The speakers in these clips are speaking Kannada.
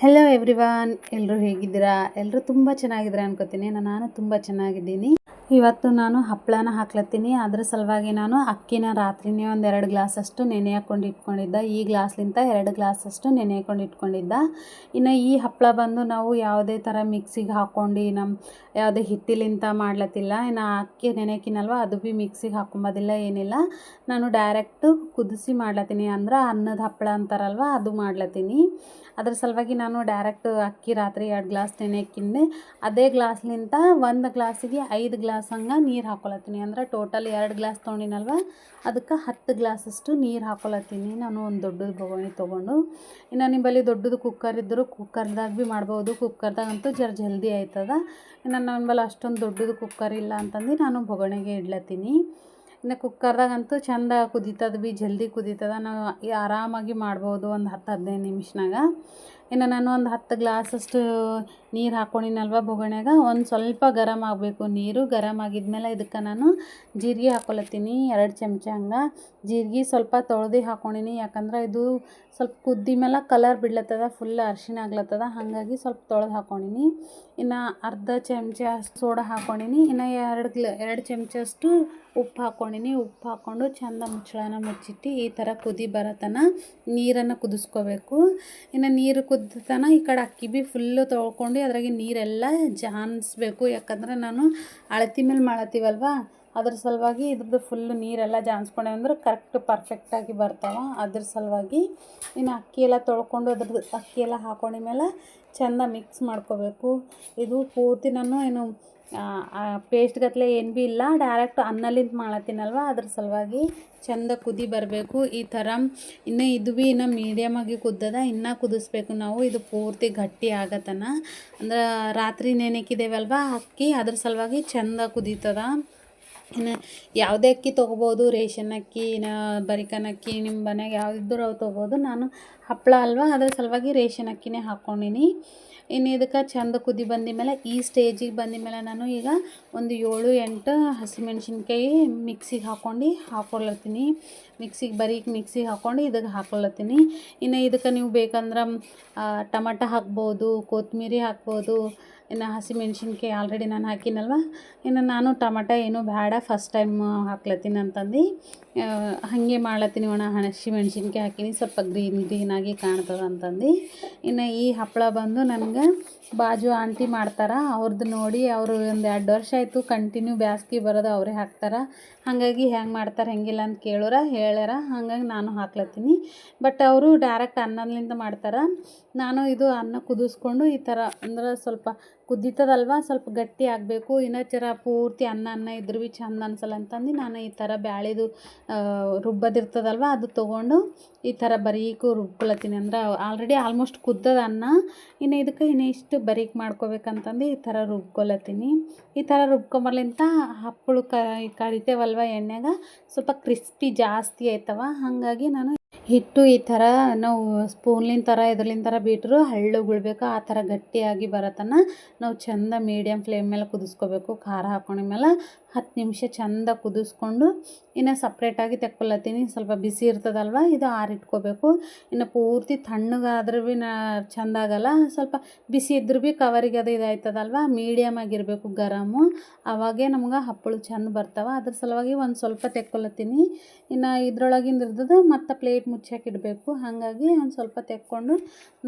ಹೆಲೋ ಎವ್ರಿವಾನ್ ಎಲ್ಲರೂ ಹೇಗಿದ್ದೀರಾ? ಎಲ್ಲರೂ ತುಂಬ ಚೆನ್ನಾಗಿದ್ದೀರಾ ಅನ್ಕೋತೀನಿ. ನಾನು ತುಂಬ ಚೆನ್ನಾಗಿದ್ದೀನಿ. ಇವತ್ತು ನಾನು ಹಪ್ಪಳನ ಹಾಕ್ಲತ್ತೀನಿ. ಅದ್ರ ಸಲುವಾಗಿ ನಾನು ಅಕ್ಕಿನ ರಾತ್ರಿನೇ ಒಂದು ಎರಡು ಗ್ಲಾಸಷ್ಟು ನೆನೆ ಹಾಕ್ಕೊಂಡು ಇಟ್ಕೊಂಡಿದ್ದ. ಈ ಗ್ಲಾಸ್ಲಿಂತ ಎರಡು ಗ್ಲಾಸಷ್ಟು ನೆನೆ ಹಾಕ್ಕೊಂಡು ಇಟ್ಕೊಂಡಿದ್ದ. ಇನ್ನು ಈ ಹಪ್ಪಳ ಬಂದು ನಾವು ಯಾವುದೇ ಥರ ಮಿಕ್ಸಿಗೆ ಹಾಕ್ಕೊಂಡು ನಮ್ಮ ಯಾವುದೇ ಹಿಟ್ಟಿಲಿಂದ ಮಾಡ್ಲತ್ತಿಲ್ಲ. ಇನ್ನು ಅಕ್ಕಿ ನೆನೆಕಿನಲ್ವ, ಅದು ಭೀ ಮಿಕ್ಸಿಗೆ ಹಾಕೊಂಬೋದಿಲ್ಲ ಏನಿಲ್ಲ. ನಾನು ಡೈರೆಕ್ಟು ಕುದಿಸಿ ಮಾಡ್ಲತ್ತೀನಿ ಅಂದ್ರೆ ಅನ್ನದ ಹಪ್ಪಳ ಅಂತಾರಲ್ವ, ಅದು ಮಾಡ್ಲತ್ತೀನಿ. ಅದ್ರ ಸಲುವಾಗಿ ನಾನು ಡೈರೆಕ್ಟ್ ಅಕ್ಕಿ ರಾತ್ರಿ ಎರಡು ಗ್ಲಾಸ್ ನೆನೆಕ್ಕಿಂದೆ ಅದೇ ಗ್ಲಾಸ್ಲಿಂತ ಒಂದು ಗ್ಲಾಸಿಗೆ ಐದು ಗ್ಲಾಸ್ ಹಂಗೆ ನೀರು ಹಾಕೊಳತ್ತೀನಿ. ಅಂದ್ರೆ ಟೋಟಲ್ ಎರಡು ಗ್ಲಾಸ್ ತೊಗೊಂಡಿನಲ್ವ, ಅದಕ್ಕೆ ಹತ್ತು ಗ್ಲಾಸಷ್ಟು ನೀರು ಹಾಕೊಳತ್ತೀನಿ ನಾನು ಒಂದು ದೊಡ್ಡದು ಬೊಗಣಿ ತೊಗೊಂಡು. ಇನ್ನು ನಿಂಬಲ್ಲಿ ದೊಡ್ಡದು ಕುಕ್ಕರ್ ಇದ್ದರೂ ಕುಕ್ಕರ್ದಾಗ ಭೀ ಮಾಡ್ಬೋದು. ಕುಕ್ಕರ್ದಾಗಂತೂ ಜರ ಜಲ್ದಿ ಆಯ್ತದ. ಇನ್ನು ಬಳಿ ಅಷ್ಟೊಂದು ದೊಡ್ಡದು ಕುಕ್ಕರ್ ಇಲ್ಲ ಅಂತಂದು ನಾನು ಬೊಗಣೆಗೆ ಇಡ್ಲತ್ತೀನಿ. ಇನ್ನು ಕುಕ್ಕರ್ದಾಗಂತೂ ಚಂದ ಕುದೀತದ ಭೀ ಜಲ್ದಿ ಕುದೀತದ. ನಾವು ಆರಾಮಾಗಿ ಮಾಡ್ಬೋದು ಒಂದು ಹತ್ತು ಹದಿನೈದು ನಿಮಿಷನಾಗ. ಇನ್ನು ನಾನು ಒಂದು ಹತ್ತು ಗ್ಲಾಸಷ್ಟು ನೀರು ಹಾಕ್ಕೊಂಡಿನಲ್ವ ಬೊಗಣ್ಯಾಗ? ಒಂದು ಸ್ವಲ್ಪ ಗರಮ್ ಆಗಬೇಕು ನೀರು. ಗರಮ್ ಆಗಿದ್ಮೇಲೆ ಇದಕ್ಕೆ ನಾನು ಜೀರಿಗೆ ಹಾಕ್ಕೊಳತ್ತೀನಿ ಎರಡು ಚಮಚ ಹಂಗೆ. ಜೀರಿಗೆ ಸ್ವಲ್ಪ ತೊಳ್ದು ಹಾಕ್ಕೊಂಡಿನಿ ಯಾಕಂದ್ರೆ ಇದು ಸ್ವಲ್ಪ ಕುದ್ದಿ ಮೇಲೆ ಕಲರ್ ಬಿಡ್ಲತ್ತದ ಫುಲ್ ಅರ್ಶಿಣ ಆಗ್ಲತ್ತದ, ಹಾಗಾಗಿ ಸ್ವಲ್ಪ ತೊಳೆದು ಹಾಕ್ಕೊಂಡಿನಿ ಇನ್ನು ಅರ್ಧ ಚಮಚ ಸೋಡಾ ಹಾಕ್ಕೊಂಡಿನಿ ಇನ್ನು ಎರಡು ಗ್ಲ, ಎರಡು ಚಮಚಷ್ಟು ಉಪ್ಪು ಹಾಕ್ಕೊಂಡಿನಿ ಉಪ್ಪು ಹಾಕ್ಕೊಂಡು ಚಂದ ಮುಚ್ಚಳನ ಮುಚ್ಚಿಟ್ಟು ಈ ಥರ ಕುದಿ ಬರತನ ನೀರನ್ನು ಕುದಿಸ್ಕೋಬೇಕು. ಇನ್ನು ನೀರು ಕುದ್ದತನ ಈ ಕಡೆ ಅಕ್ಕಿ ಭೀ ಫುಲ್ಲು ತೊಳ್ಕೊಂಡು ಅದ್ರಾಗೆ ನೀರೆಲ್ಲ ಜಾನ್ಸ್ಬೇಕು. ಯಾಕಂದ್ರೆ ನಾನು ಅಳತಿ ಮೇಲೆ ಮಾಡತ್ತೀವಲ್ವ? ಅದ್ರ ಸಲುವಾಗಿ ಇದ್ರದ್ದು ಫುಲ್ಲು ನೀರೆಲ್ಲ ಜಾನ್ಸ್ಕೊಂಡೆ ಅಂದ್ರೆ ಕರೆಕ್ಟ್ ಪರ್ಫೆಕ್ಟಾಗಿ ಬರ್ತಾವೆ. ಅದ್ರ ಸಲುವಾಗಿ ಇನ್ನು ಅಕ್ಕಿ ಎಲ್ಲ ತೊಳ್ಕೊಂಡು ಅದ್ರದ್ದು ಅಕ್ಕಿ ಎಲ್ಲ ಹಾಕೊಂಡ ಮೇಲೆ ಚೆಂದ ಮಿಕ್ಸ್ ಮಾಡ್ಕೋಬೇಕು. ಇದು ಪೂರ್ತಿ ನಾನು ಏನು ಪೇಸ್ಟ್ ಗತ್ಲೆ ಏನು ಭೀ ಇಲ್ಲ ಡೈರೆಕ್ಟ್ ಅನ್ನಲಿಂದ ಮಾಡತ್ತೀನಲ್ವ? ಅದ್ರ ಸಲುವಾಗಿ ಚಂದ ಕುದಿ ಬರಬೇಕು. ಈ ಥರ ಇನ್ನು ಇದು ಭೀ ಇನ್ನು ಮೀಡಿಯಮಾಗಿ ಕುದ್ದದ, ಇನ್ನೂ ಕುದಿಸ್ಬೇಕು ನಾವು. ಇದು ಪೂರ್ತಿ ಗಟ್ಟಿ ಆಗತನ. ಅಂದ್ರೆ ರಾತ್ರಿ ನೆನೆಕಿದ್ದೇವಲ್ವ ಅಕ್ಕಿ ಅದ್ರ ಸಲುವಾಗಿ ಚಂದ ಕುದೀತದ. ಇನ್ನು ಯಾವುದೇ ಅಕ್ಕಿ ತೊಗೋಬೋದು, ರೇಷನ್ ಅಕ್ಕಿ, ಇನ್ನು ಬರಿಕನ್ ಅಕ್ಕಿ ನಿಮ್ಮ ಮನೆಗೆ ಯಾವುದಿದ್ದರೂ ಅವು ತೊಗೋಬೋದು. ನಾನು ಹಪ್ಪಳ ಅಲ್ವಾ? ಅದ್ರ ಸಲುವಾಗಿ ರೇಷನ್ ಅಕ್ಕಿನೇ ಹಾಕ್ಕೊಂಡೀನಿ ಇನ್ನು ಇದಕ್ಕೆ ಚಂದ ಕುದಿ ಬಂದ ಈ ಸ್ಟೇಜಿಗೆ ಬಂದ ಮೇಲೆ ನಾನು ಈಗ ಒಂದು ಏಳು, ಎಂಟು ಹಸಿಮೆಣ್ಸಿನ್ಕಾಯಿ ಮಿಕ್ಸಿಗೆ ಹಾಕ್ಕೊಂಡು ಹಾಕ್ಕೊಳತ್ತೀನಿ ಮಿಕ್ಸಿಗೆ ಬರೀ ಮಿಕ್ಸಿಗೆ ಹಾಕ್ಕೊಂಡು ಇದಕ್ಕೆ ಹಾಕ್ಕೊಳತ್ತೀನಿ ಇನ್ನು ಇದಕ್ಕೆ ನೀವು ಬೇಕಂದ್ರೆ ಟಮಟ ಹಾಕ್ಬೋದು, ಕೊತ್ತಂಬರಿ ಹಾಕ್ಬೋದು ಇನ್ನು ಹಸಿಮೆಣ್ಸಿನ್ಕಾಯಿ ಆಲ್ರೆಡಿ ನಾನು ಹಾಕಿನಲ್ವ? ಇನ್ನು ನಾನು ಟಮಟ ಏನು ಬೇಡ ಫಸ್ಟ್ ಟೈಮ್ ಹಾಕ್ಲತ್ತೀನಿ ಅಂತಂದು. ಹಾಗೆ ಮಾಡ್ಲತ್ತೀನಿ ಒಣ ಹಸಿಮೆಣ್ಸಿನ್ಕಾಯಿ ಹಾಕಿನಿ, ಸ್ವಲ್ಪ ಗ್ರೀನ್ ಗ್ರೀನಾಗಿ ಕಾಣ್ತದ ಅಂತಂದು. ಇನ್ನು ಈ ಹಪ್ಪಳ ಬಂದು ನನಗೆ ಬಾಜು ಆಂಟಿ ಮಾಡ್ತಾರೆ ಅವ್ರದ್ದು ನೋಡಿ ಅವರು ಒಂದು ಎರಡು ವರ್ಷ ಆಯಿತು ಕಂಟಿನ್ಯೂ ಬ್ಯಾಸ್ಗೆ ಬರೋದು ಅವರೇ ಹಾಕ್ತಾರೆ. ಹಾಗಾಗಿ ಹೆಂಗೆ ಮಾಡ್ತಾರೆ ಹೆಂಗಿಲ್ಲ ಅಂತ ಕೇಳೋರ, ಹೇಳ್ಯಾರ, ಹಾಗಾಗಿ ನಾನು ಹಾಕ್ಲತ್ತೀನಿ. ಬಟ್ ಅವರು ಡೈರೆಕ್ಟ್ ಅನ್ನದಿಂದ ಮಾಡ್ತಾರೆ. ನಾನು ಇದು ಅನ್ನ ಕುದಿಸ್ಕೊಂಡು ಈ ಥರ ಅಂದ್ರೆ ಸ್ವಲ್ಪ ಕುದೀತದಲ್ವ ಸ್ವಲ್ಪ ಗಟ್ಟಿ ಆಗಬೇಕು. ಇನ್ನೂ ಚರ ಪೂರ್ತಿ ಅನ್ನ ಅನ್ನ, ಇದ್ರೂ ಭೀ ಚಂದ ಅನ್ಸಲ್ಲ ಅಂತಂದು ನಾನು ಈ ಥರ ಬ್ಯಾಳಿದು ರುಬ್ಬದಿರ್ತದಲ್ವ? ಅದು ತೊಗೊಂಡು ಈ ಥರ ಬರೀಕು ರುಬ್ಕೊಳತ್ತೀನಿ. ಅಂದ್ರೆ ಆಲ್ರೆಡಿ ಆಲ್ಮೋಸ್ಟ್ ಕುದ್ದದ ಅನ್ನ. ಇನ್ನು ಇದಕ್ಕೆ ಇನ್ನು ಇಷ್ಟು ಬರೀಕ್ ಮಾಡ್ಕೋಬೇಕಂತಂದು ಈ ಥರ ರುಬ್ಕೊಳತ್ತೀನಿ. ಈ ಥರ ರುಬ್ಕೊಂಬರ್ಲಿಂತ ಹಪ್ಪಳು ಕರಿತೇವಲ್ವ ಎಣ್ಣೆಗೆ ಸ್ವಲ್ಪ ಕ್ರಿಸ್ಪಿ ಜಾಸ್ತಿ ಆಯ್ತವ. ಹಾಗಾಗಿ ನಾನು ಹಿಟ್ಟು ಈ ಥರ ನಾವು ಸ್ಪೂನ್ಲಿನ ಥರ ಇದ್ರಲಿನ ಥರ ಬೀಟ್ರು ಹಳ್ಳು ಬೀಳ್ಬೇಕು ಆ ಥರ ಗಟ್ಟಿಯಾಗಿ ಬರತನ ನಾವು ಚಂದ ಮೀಡಿಯಮ್ ಫ್ಲೇಮ್ ಮೇಲೆ ಕುದಿಸ್ಕೊಬೇಕು, ಖಾರ ಹಾಕ್ಕೊಂಡಿದ್ಮೇಲೆ ಹತ್ತು ನಿಮಿಷ ಚಂದ ಕುದಿಸ್ಕೊಂಡು ಇನ್ನು ಸಪ್ರೇಟಾಗಿ ತೆಕ್ಕೊಳತ್ತೀನಿ ಸ್ವಲ್ಪ ಬಿಸಿ ಇರ್ತದಲ್ವ? ಇದು ಆರಿಟ್ಕೋಬೇಕು. ಇನ್ನು ಪೂರ್ತಿ ತಣ್ಣಗಾದ್ರೂ ಭೀ ನಾ ಚಂದ ಸ್ವಲ್ಪ ಬಿಸಿ ಇದ್ರೂ ಭೀ ಕವರಿಗೆ ಅದು ಇದಾಯ್ತದಲ್ವ? ಮೀಡಿಯಮ್ ಆಗಿರಬೇಕು ಗರಮು ಅವಾಗೇ ನಮ್ಗೆ ಹಪ್ಪಳು ಚಂದ ಬರ್ತಾವೆ. ಅದ್ರ ಸಲುವಾಗಿ ಒಂದು ಸ್ವಲ್ಪ ತೆಕ್ಕೊಳತ್ತೀನಿ ಇನ್ನು ಇದ್ರೊಳಗಿಂದ ಇರ್ತದೆ, ಮತ್ತು ಪ್ಲೇಟ್ ಇಡಬೇಕು. ಹಾಗಾಗಿ ಒಂದು ಸ್ವಲ್ಪ ತೆಕ್ಕೊಂಡು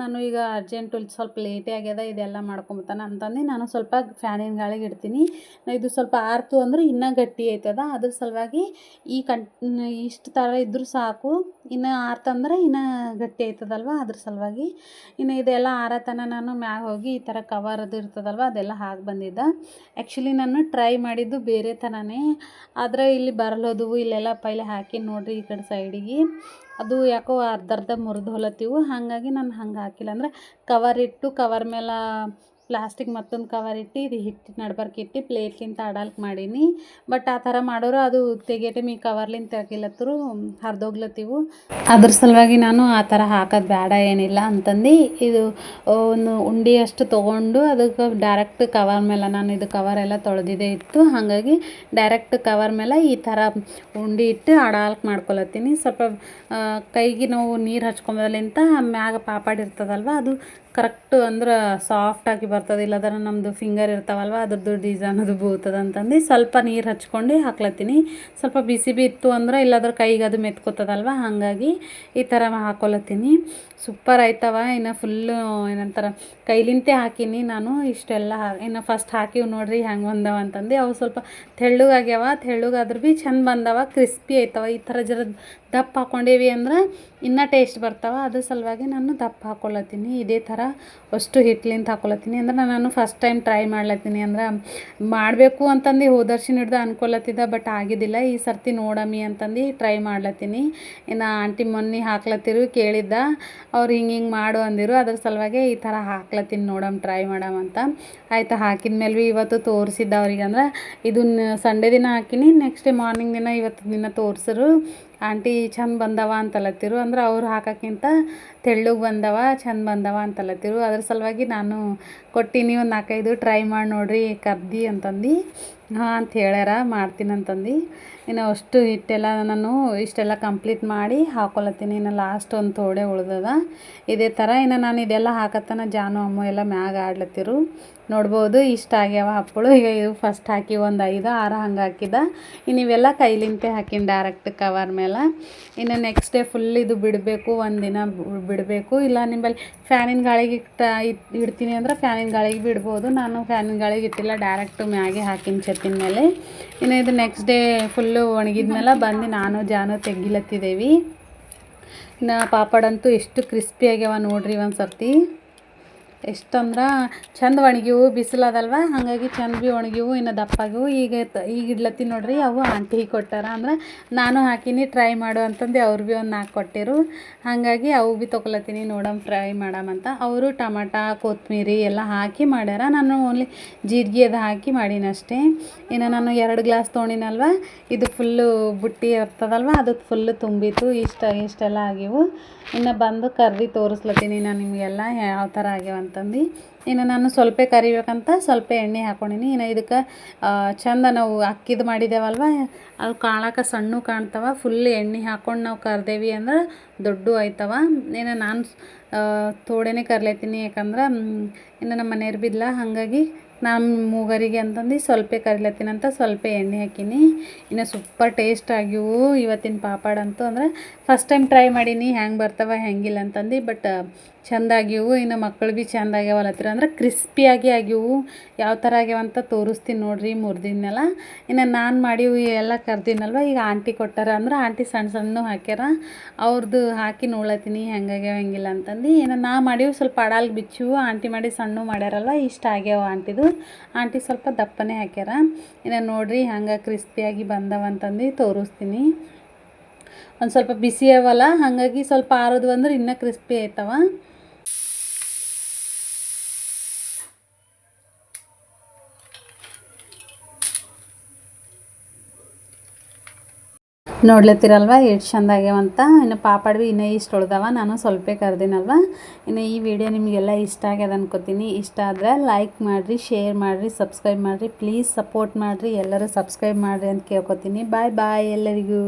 ನಾನು ಈಗ ಅರ್ಜೆಂಟು ಸ್ವಲ್ಪ ಲೇಟೇ ಆಗ್ಯದ ಇದೆಲ್ಲ ಮಾಡ್ಕೊಂಬತ್ತಾನ ಅಂತಂದು ನಾನು ಸ್ವಲ್ಪ ಫ್ಯಾನಿನ ಗಾಳಿಗೆ ಇಡ್ತೀನಿ. ಇದು ಸ್ವಲ್ಪ ಆರ್ತು ಅಂದ್ರೆ ಇನ್ನೂ ಗಟ್ಟಿ ಆಯ್ತದ. ಅದ್ರ ಸಲುವಾಗಿ ಈ ಕಂ ಇಷ್ಟು ಥರ ಇದ್ದರೂ ಸಾಕು. ಇನ್ನು ಆರ್ತಂದ್ರೆ ಇನ್ನು ಗಟ್ಟಿ ಆಯ್ತದಲ್ವ? ಅದ್ರ ಸಲುವಾಗಿ ಇನ್ನು ಇದೆಲ್ಲ ಆರತನ ನಾನು ಮ್ಯಾಗ ಹೋಗಿ ಈ ಥರ ಕವರ್ ಅದು ಇರ್ತದಲ್ವ? ಅದೆಲ್ಲ ಹಾಕಿ ಬಂದಿದ್ದ. ಆ್ಯಕ್ಚುಲಿ ನಾನು ಟ್ರೈ ಮಾಡಿದ್ದು ಬೇರೆ ಥರನೇ ಆದರೆ ಇಲ್ಲಿ ಬರಲೋದು ಇಲ್ಲೆಲ್ಲ ಪೈಲೆ ಹಾಕಿ ನೋಡಿರಿ ಈ ಕಡೆ ಸೈಡಿಗೆ ಅದು ಯಾಕೋ ಅರ್ಧ ಅರ್ಧ ಮುರಿದು ಹೊಲತ್ತೀವು. ಹಾಗಾಗಿ ನಾನು ಹಂಗೆ ಹಾಕಿಲ್ಲ. ಅಂದ್ರೆ ಕವರ್ ಇಟ್ಟು ಕವರ್ ಮೇಲೆ ಪ್ಲಾಸ್ಟಿಕ್ ಮತ್ತೊಂದು ಕವರ್ ಇಟ್ಟು, ಇದು ಹಿಟ್ಟು ನಡ್ಬರ್ಕ್ ಇಟ್ಟು, ಪ್ಲೇಟ್ಲಿಂತ ಅಡಾಲ್ಕ್ ಮಾಡೀನಿ. ಬಟ್ ಆ ಥರ ಮಾಡೋರು ಅದು ತೆಗೆ ಮೀ ಕವರ್ಲಿಂದ ತೆಗಿಲತ್ತರು ಹರಿದೋಗ್ಲತ್ತಿವು. ಅದ್ರ ಸಲುವಾಗಿ ನಾನು ಆ ಥರ ಹಾಕೋದು ಬೇಡ ಏನಿಲ್ಲ ಅಂತಂದು ಇದು ಒಂದು ಉಂಡೆ ಅಷ್ಟು ತೊಗೊಂಡು ಅದಕ್ಕೆ ಡೈರೆಕ್ಟ್ ಕವರ್ ಮೇಲೆ ನಾನು ಇದು ಕವರ್ ಎಲ್ಲ ತೊಳೆದಿದೆ ಇತ್ತು. ಹಾಗಾಗಿ ಡೈರೆಕ್ಟ್ ಕವರ್ ಮೇಲೆ ಈ ಥರ ಉಂಡೆ ಇಟ್ಟು ಅಡಾಲ್ಕ್ ಮಾಡ್ಕೊಳತ್ತೀನಿ. ಸ್ವಲ್ಪ ಕೈಗೆ ನಾವು ನೀರು ಹಚ್ಕೊಂಬದಲಿಂತ ಮ್ಯಾಗ ಪಾಪಾಡಿರ್ತದಲ್ವ ಅದು ಕರೆಕ್ಟ್ ಅಂದ್ರೆ ಸಾಫ್ಟಾಗಿ ಬರ್ತದೆ, ಇಲ್ಲದ್ರೆ ನಮ್ಮದು ಫಿಂಗರ್ ಇರ್ತಾವಲ್ವ, ಅದ್ರದ್ದು ಡಿಸೈನ್ ಅದು ಬೂತದೆ ಅಂತಂದು. ಸ್ವಲ್ಪ ನೀರು ಹಚ್ಕೊಂಡು ಹಾಕ್ಲತ್ತೀನಿ. ಸ್ವಲ್ಪ ಬಿಸಿ ಬಿ ಇತ್ತು ಅಂದ್ರೆ ಇಲ್ಲಾದ್ರೆ ಕೈಗೆ ಅದು ಮೆತ್ಕೋತದಲ್ವ, ಹಾಗಾಗಿ ಈ ಥರ ಹಾಕೊಳತ್ತೀನಿ ಸೂಪರ್ ಆಯ್ತವ. ಇನ್ನು ಫುಲ್ಲು ಏನಂತಾರೆ, ಕೈಲಿಂತೆ ಹಾಕೀನಿ ನಾನು. ಇಷ್ಟೆಲ್ಲ ಇನ್ನು ಫಸ್ಟ್ ಹಾಕಿವ್ ನೋಡ್ರಿ ಹೆಂಗೆ ಬಂದವ ಅಂತಂದು. ಅವು ಸ್ವಲ್ಪ ತೆಳ್ಳಗಾಗ್ಯಾವ. ತೆಳ್ಳಗಾದ್ರೂ ಭೀ ಚಂದ ಬಂದವ. ಕ್ರಿಸ್ಪಿ ಆಯ್ತವ. ಈ ಥರ ಜರ ದಪ್ಪ ಹಾಕ್ಕೊಂಡೇವಿ ಅಂದ್ರೆ ಇನ್ನೂ ಟೇಸ್ಟ್ ಬರ್ತಾವೆ. ಅದ್ರ ಸಲುವಾಗಿ ನಾನು ದಪ್ಪ ಹಾಕ್ಕೊಳತ್ತೀನಿ ಇದೇ ಥರ ಅಷ್ಟು ಹಿಟ್ಲಿಂದ ಹಾಕ್ಕೊಳತ್ತೀನಿ ಅಂದ್ರೆ ನಾನು ಫಸ್ಟ್ ಟೈಮ್ ಟ್ರೈ ಮಾಡ್ಲತ್ತೀನಿ. ಅಂದ್ರೆ ಮಾಡಬೇಕು ಅಂತಂದು ಹೋದರ್ಶಿನ ಹಿಡ್ದು ಅನ್ಕೊಳತ್ತಿದ್ದ ಬಟ್ ಆಗಿದ್ದಿಲ್ಲ. ಈ ಸರ್ತಿ ನೋಡಮ್ಮಿ ಅಂತಂದು ಟ್ರೈ ಮಾಡ್ಲತ್ತೀನಿ. ಇನ್ನು ಆಂಟಿ ಮೊನ್ನೆ ಹಾಕ್ಲತ್ತಿರು, ಕೇಳಿದ್ದ. ಅವ್ರು ಹಿಂಗೆ ಹಿಂಗೆ ಮಾಡು ಅಂದಿರು. ಅದ್ರ ಸಲುವಾಗಿ ಈ ಥರ ಹಾಕ್ಲತ್ತೀನಿ ನೋಡಮ್ ಟ್ರೈ ಮಾಡಮ್ ಅಂತ. ಆಯ್ತು, ಹಾಕಿದ ಮೇಲೆ ಭೀ ಇವತ್ತು ತೋರಿಸಿದ್ದ ಅವ್ರಿಗೆ. ಅಂದ್ರೆ ಇದನ್ನ ಸಂಡೇ ದಿನ ಹಾಕಿನಿ ನೆಕ್ಸ್ಟ್ ಮಾರ್ನಿಂಗ್ ದಿನ ಇವತ್ತು ದಿನ ತೋರಿಸಿರು. ಆಂಟಿ ಚಂದ ಬಂದವ ಅಂತಲತ್ತಿರು ಅಂದ್ರೆ ಅವ್ರು ಹಾಕೋಕ್ಕಿಂತ ತೆಳ್ಳಗೆ ಬಂದವ, ಚಂದ ಬಂದವ ಅಂತಲತ್ತಿರು ಅದ್ರ ಸಲುವಾಗಿ ನಾನು ಕೊಟ್ಟಿನಿ ಒಂದು ನಾಲ್ಕೈದು ಟ್ರೈ ಮಾಡಿ ನೋಡ್ರಿ, ಕರ್ದಿ ಅಂತಂದು. ಹಾಂ, ಅಂತ ಹೇಳ್ಯಾರ, ಮಾಡ್ತೀನಿ ಅಂತಂದು. ಇನ್ನು ಅಷ್ಟು ಹಿಟ್ಟೆಲ್ಲ ನಾನು ಇಷ್ಟೆಲ್ಲ ಕಂಪ್ಲೀಟ್ ಮಾಡಿ ಹಾಕೊಳತ್ತೀನಿ ಇನ್ನು ಲಾಸ್ಟ್ ಒಂದು ತೋಡೆ ಉಳ್ದದ. ಇದೇ ಥರ ಇನ್ನು ನಾನು ಇದೆಲ್ಲ ಹಾಕತ್ತನ ಜಾನು, ಅಮ್ಮ ಎಲ್ಲ ಮ್ಯಾಗ ಆಡ್ಲತ್ತಿರು. ನೋಡ್ಬೋದು ಇಷ್ಟ ಆಗ್ಯಾವ ಹಪ್ಪಳು. ಈಗ ಇದು ಫಸ್ಟ್ ಹಾಕಿ ಒಂದು ಐದು, ಆರು ಹಂಗೆ ಹಾಕಿದ. ಇನ್ನು ಇವೆಲ್ಲ ಕೈಲಿಂತೆ ಹಾಕಿನ ಡೈರೆಕ್ಟ್ ಕವರ್ ಮೇಲೆ. ಇನ್ನು ನೆಕ್ಸ್ಟ್ ಡೇ ಫುಲ್ ಇದು ಬಿಡಬೇಕು ಒಂದಿನ ಬಿಡಬೇಕು. ಇಲ್ಲ ನಿಂಬಲ್ಲಿ ಫ್ಯಾನಿನ ಗಾಳಿಗೆ ಇಟ್ಟ ಇಟ್- ಇಡ್ತೀನಿ ಅಂದ್ರೆ ಫ್ಯಾನಿನ ಗಾಳಿಗೆ ಬಿಡ್ಬೋದು. ನಾನು ಫ್ಯಾನಿನ ಗಾಳಿಗೆ ಇಟ್ಟಿಲ್ಲ ಡೈರೆಕ್ಟ್ ಮ್ಯಾಗೆ ಹಾಕಿನ ಚತ್ತಿನ ಮೇಲೆ. ಇನ್ನು ಇದು ನೆಕ್ಸ್ಟ್ ಡೇ ಫುಲ್ಲು ಒಣಗಿದ್ಮೇಲೆ ಬಂದು ನಾನು ಜಾನು ತೆಗಿಲತ್ತಿದ್ದೇವೆ ನಾ ಪಾಪಡಂತೂ ಎಷ್ಟು ಕ್ರಿಸ್ಪಿ ಆಗ್ಯಾವ ನೋಡ್ರಿ ಒಂದು ಸರ್ತಿ ಎಷ್ಟಂದ್ರೆ ಚಂದ ಒಣಗಿವು ಬಿಸಿಲದಲ್ವ ಹಾಗಾಗಿ ಚಂದ ಭೀ ಒಣಗಿವು ಇನ್ನು ದಪ್ಪಾಗಿವು ಈಗ ಈಗ ಇಡ್ಲತ್ತೀನಿ ನೋಡ್ರಿ, ಅವು ಆಂಟಿ ಕೊಟ್ಟಾರ. ಅಂದ್ರೆ ನಾನು ಹಾಕಿನಿ ಟ್ರೈ ಮಾಡು ಅಂತಂದು ಅವ್ರು ಭೀ ಒಂದು ನಾಲ್ಕು ಕೊಟ್ಟಿರು. ಹಾಗಾಗಿ ಅವು ಭೀ ತೊಗೊಲತ್ತೀನಿ, ನೋಡಮ್ ಫ್ರೈ ಮಾಡಮಂತ ಅವರು ಟಮಾಟ ಕೊತ್ತಂಬರಿ ಎಲ್ಲ ಹಾಕಿ ಮಾಡ್ಯಾರ. ನಾನು ಓನ್ಲಿ ಜೀರಿಗೆ ಅದು ಹಾಕಿ ಮಾಡೀನಿ ಅಷ್ಟೇ. ಇನ್ನು ನಾನು ಎರಡು ಗ್ಲಾಸ್ ತೊಗೊಂಡಿನಲ್ವ? ಇದು ಫುಲ್ಲು ಬುಟ್ಟಿ ಇರ್ತದಲ್ವ? ಅದು ಫುಲ್ಲು ತುಂಬಿತು ಇಷ್ಟ, ಇಷ್ಟೆಲ್ಲ ಆಗಿವು ಇನ್ನು ಬಂದು ಕರ್ರಿ ತೋರಿಸ್ಲತ್ತೀನಿ ನಾನು ನಿಮಗೆಲ್ಲ, ಯಾವ ಥರ ಆಗ್ಯಾವ ಅಂತಂದು. ಇನ್ನು ನಾನು ಸ್ವಲ್ಪ ಕರಿಬೇಕಂತ ಸ್ವಲ್ಪ ಎಣ್ಣೆ ಹಾಕೊಂಡಿನಿ. ಇನ್ನು ಇದಕ್ಕೆ ಚಂದ ನಾವು ಅಕ್ಕಿದು ಮಾಡಿದ್ದೇವಲ್ವ ಅದು ಕಾಳಕ್ಕೆ ಸಣ್ಣ ಕಾಣ್ತವ. ಫುಲ್ ಎಣ್ಣೆ ಹಾಕ್ಕೊಂಡು ನಾವು ಕರ್ದೇವಿ ಅಂದ್ರೆ ದೊಡ್ಡ ಆಯ್ತವ. ಇನ್ನು ನಾನು ತೋಡೆನೇ ಕರ್ಲತ್ತೀನಿ ಯಾಕಂದ್ರೆ ಇನ್ನು ನಮ್ಮ ಮನೆಯವ್ರು ಬಿದ್ಲ ಹಾಗಾಗಿ ನಾನು ಮೂಗರಿಗೆ ಅಂತಂದು ಸ್ವಲ್ಪ ಕರಿಲತ್ತೀನಂತ ಸ್ವಲ್ಪ ಎಣ್ಣೆ ಹಾಕೀನಿ. ಇನ್ನು ಸೂಪರ್ ಟೇಸ್ಟ್ ಆಗಿವು ಇವತ್ತಿನ ಪಾಪಾಡ್ ಅಂತೂ ಅಂದ್ರೆ ಫಸ್ಟ್ ಟೈಮ್ ಟ್ರೈ ಮಾಡೀನಿ ಹೆಂಗೆ ಬರ್ತಾವ, ಹೆಂಗಿಲ್ಲ ಅಂತಂದು. ಬಟ್ ಚಂದ ಆಗಿವು ಇನ್ನು ಮಕ್ಕಳು ಭೀ ಚಂದ ಆಗ್ಯಾವಲ್ಲತ್ತಿರ ಅಂದ್ರೆ ಕ್ರಿಸ್ಪಿಯಾಗಿ ಆಗಿವು ಯಾವ ಥರ ಆಗ್ಯಾವ ಅಂತ ತೋರಿಸ್ತೀನಿ ನೋಡ್ರಿ ಮುರಿದಿದ್ನೆಲ್ಲ ಇನ್ನು ನಾನು ಮಾಡಿವು ಎಲ್ಲ ಕರ್ದಿನಲ್ವ, ಈಗ ಆಂಟಿ ಕೊಟ್ಟಾರ ಅಂದ್ರೆ ಆಂಟಿ ಸಣ್ಣ ಸಣ್ಣ ಹಾಕ್ಯಾರ. ಅವ್ರದ್ದು ಹಾಕಿ ನೋಡ್ಲತ್ತೀನಿ ಹೆಂಗಾಗ್ಯಾವ ಹೆಂಗಿಲ್ಲ ಅಂತಂದು. ಇನ್ನು ನಾ ಮಾಡಿವು ಸ್ವಲ್ಪ ಅಡಾಲ್ಗೆ ಬಿಚ್ಚು, ಆಂಟಿ ಮಾಡಿ ಸಣ್ಣ ಮಾಡ್ಯಾರಲ್ವ, ಇಷ್ಟ ಆಗ್ಯಾವ ಆಂಟಿದು. ಆಂಟಿ ಸ್ವಲ್ಪ ದಪ್ಪನೇ ಹಾಕ್ಯಾರ. ಇನ್ನು ನೋಡ್ರಿ ಹಂಗೆ ಕ್ರಿಸ್ಪಿಯಾಗಿ ಬಂದವ ಅಂತಂದು ತೋರಿಸ್ತೀನಿ. ಒಂದು ಸ್ವಲ್ಪ ಬಿಸಿ ಅವಲ್ಲ, ಹಾಗಾಗಿ ಸ್ವಲ್ಪ ಆರೋದು ಅಂದ್ರೆ ಇನ್ನೂ ಕ್ರಿಸ್ಪಿ ಆಯ್ತವ. ನೋಡ್ಲತ್ತಿರಲ್ವ? ಎಷ್ಟು ಚಂದ ಆಗ್ಯಾವಂತ ಇನ್ನು ಪಾಪಾಡ್ವಿ ಇನ್ನೂ ಇಷ್ಟು ಉಳ್ದವ ನಾನು ಸ್ವಲ್ಪ ಕರೆದಿನಲ್ವ? ಇನ್ನು ಈ ವಿಡಿಯೋ ನಿಮಗೆಲ್ಲ ಇಷ್ಟ ಆಗ್ಯದ ಅನ್ಕೋತೀನಿ. ಇಷ್ಟ ಆದರೆ ಲೈಕ್ ಮಾಡಿರಿ ಶೇರ್ ಮಾಡಿರಿ ಸಬ್ಸ್ಕ್ರೈಬ್ ಮಾಡಿರಿ. ಪ್ಲೀಸ್ ಸಪೋರ್ಟ್ ಮಾಡಿರಿ. ಎಲ್ಲರೂ ಸಬ್ಸ್ಕ್ರೈಬ್ ಮಾಡಿರಿ ಅಂತ ಕೇಳ್ಕೊತೀನಿ. ಬಾಯ್ ಬಾಯ್ ಎಲ್ಲರಿಗೂ.